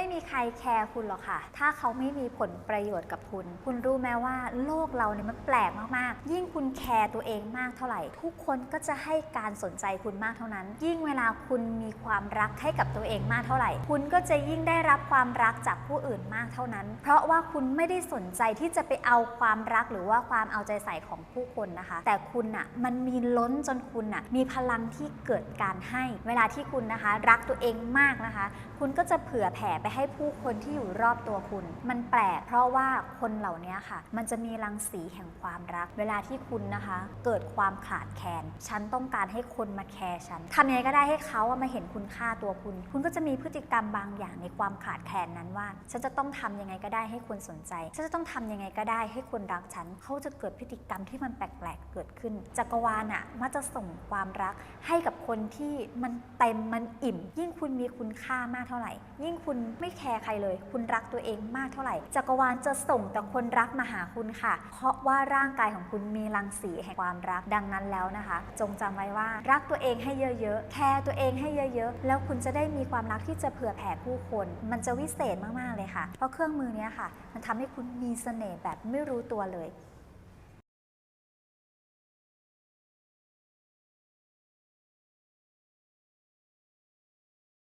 ไม่มีใครแคร์คุณหรอกค่ะ ถ้าเขาไม่มีผลประโยชน์กับคุณ คุณรู้ไหมว่าโลกเราเนี่ยมันแปลกมากๆ ยิ่งคุณแคร์ตัวเองมากเท่าไหร่ ทุกคนก็จะให้การสนใจคุณมากเท่านั้น ยิ่งเวลาคุณมีความรักให้กับตัวเองมากเท่าไหร่ คุณก็จะยิ่งได้รับความรักจากผู้อื่นมากเท่านั้น เพราะว่าคุณไม่ได้สนใจที่จะไปเอาความรักหรือว่าความเอาใจใส่ของผู้คนนะคะ แต่คุณน่ะมันมีล้นจนคุณน่ะมีพลังที่เกิดการให้ เวลาที่คุณนะคะ รักตัวเองมากนะคะ คุณก็จะเผื่อแผ่ไปให้ผู้คนที่อยู่รอบตัวคุณ มันแปลกเพราะว่าคนเหล่านี้ค่ะ มันจะมีรังสีแห่งความรัก เวลาที่คุณนะคะ เกิดความขาดแคลนฉันต้องการให้คนมาแคร์ฉันทำยังไงก็ได้ให้เขาอะมาเห็นคุณค่าตัวคุณ คุณก็จะมีพฤติกรรมบางอย่างในความขาดแคลนนั้นว่า ฉันจะต้องทำยังไงก็ได้ให้คนสนใจ ฉันจะต้องทำยังไงก็ได้ให้คนรักฉัน เขาจะเกิดพฤติกรรมที่มันแปลกๆเกิดขึ้น จักรวาลอะมักจะส่งความรักให้กับคนที่มันเต็มมันอิ่ม ยิ่งคุณมีคุณค่ามากเท่าไหร่ ยิ่งคุณไม่แคร์ใครเลย คุณรักตัวเองมากเท่าไหร่ จักรวาลจะส่งแต่คนรักมาหาคุณค่ะ เพราะว่าร่างกายของคุณมีรังสีแห่งความรักดังนั้นแล้วนะคะ จงจำไว้ว่ารักตัวเองให้เยอะๆ แคร์ตัวเองให้เยอะๆ แล้วคุณจะได้มีความรักที่จะเผื่อแผ่ผู้คน มันจะวิเศษมากๆเลยค่ะ เพราะเครื่องมือนี้ค่ะ มันทำให้คุณมีเสน่ห์แบบไม่รู้ตัวเลย